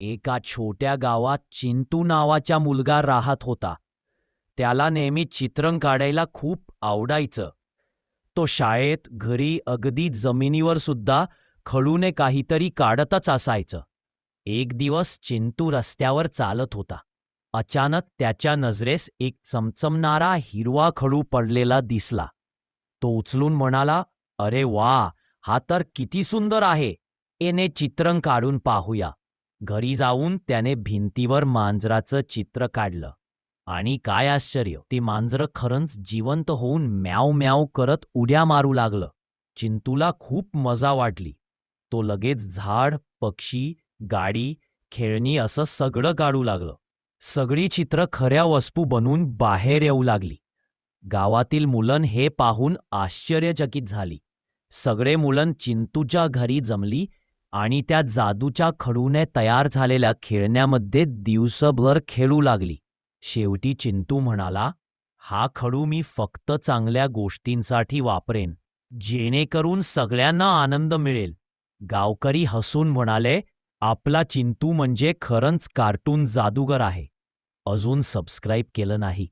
एका छोट्या गावात चिंटू नावाचा मुलगा राहत होता. त्याला नेहमी चित्रण काढायला खूप आवडायचं. तो शाळेत घरी अगदी जमिनीवर सुद्धा खळूने काहीतरी काढतच असायचं. एक दिवस चिंटू रस्त्यावर चालत होता. अचानक त्याच्या नजरेस एक चमचमणारा हिरवा खळू पडलेला दिसला. तो उचलून म्हणाला अरे वा हा तर किती सुंदर आहे. एने चित्रण काढून पाहूया. घरी जाऊन त्याने भिंतीवर मांजराचं चित्र काढलं. आणि काय आश्चर्य ते मांजरं खरंच जिवंत होऊन म्याव म्याव करत उड्या मारू लागलं. चिंतूला खूप मजा वाटली. तो लगेच झाड पक्षी गाडी खेळणी असं सगळं काढू लागलं. सगळी चित्र खऱ्या वस्तू बनून बाहेर येऊ लागली. गावातील मुलं हे पाहून आश्चर्यचकित झाली. सगळे मुलं चिंतूच्या घरी जमली आणि त्या जादूच्या खडूने तयार झालेल्या खेळण्यामध्ये दिवसभर खेळू लागली. शेवटी चिंतू म्हणाला हा खडू मी फक्त चांगल्या गोष्टींसाठी वापरेन जेणेकरून सगळ्यांना आनंद मिळेल. गावकरी हसून म्हणाले आपला चिंतू म्हणजे खरंच कार्टून जादूगर आहे. अजून सबस्क्राईब केलं नाही.